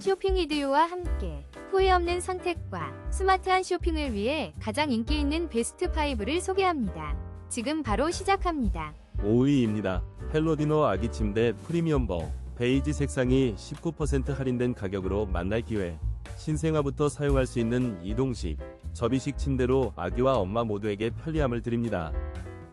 쇼핑 이디오와 함께 후회 없는 선택과 스마트한 쇼핑을 위해 가장 인기 있는 베스트 5를 소개합니다. 지금 바로 시작합니다. 5위입니다. 헬로디노 아기 침대 프리미엄버 베이지 색상이 19% 할인된 가격으로 만날 기회. 신생아부터 사용할 수 있는 이동식, 접이식 침대로 아기와 엄마 모두에게 편리함을 드립니다.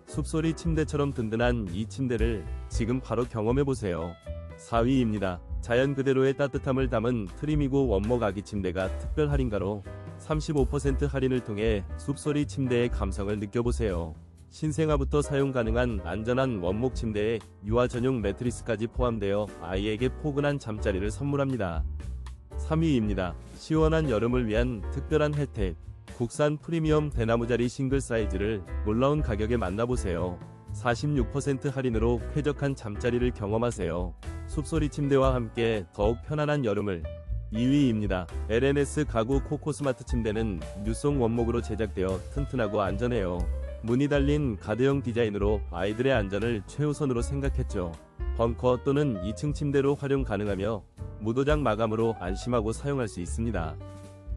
숲소리 침대처럼 든든한 이 침대를 지금 바로 경험해보세요. 4위입니다. 자연 그대로의 따뜻함을 담은 트리미고 원목 아기 침대가 특별 할인가로 35% 할인을 통해 숲소리 침대의 감성을 느껴보세요. 신생아부터 사용 가능한 안전한 원목 침대에 유아 전용 매트리스까지 포함되어 아이에게 포근한 잠자리를 선물합니다. 3위입니다. 시원한 여름을 위한 특별한 혜택. 국산 프리미엄 대나무자리 싱글 사이즈를 놀라운 가격에 만나보세요. 46% 할인으로 쾌적한 잠자리를 경험하세요. 숲소리 침대와 함께 더욱 편안한 여름을 2위입니다. LNS 가구 코코 스마트 침대는 뉴송 원목으로 제작되어 튼튼하고 안전해요. 문이 달린 가드형 디자인으로 아이들의 안전을 최우선으로 생각했죠. 벙커 또는 2층 침대로 활용 가능하며 무도장 마감으로 안심하고 사용할 수 있습니다.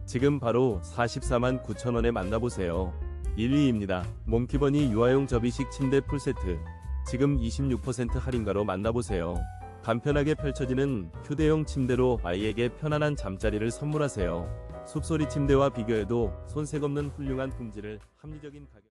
지금 바로 44만 9천원에 만나보세요. 1위입니다. 몽키버니 유아용 접이식 침대 풀세트. 지금 26% 할인가로 만나보세요. 간편하게 펼쳐지는 휴대용 침대로 아이에게 편안한 잠자리를 선물하세요. 숲소리 침대와 비교해도 손색 없는 훌륭한 품질을 합리적인 가격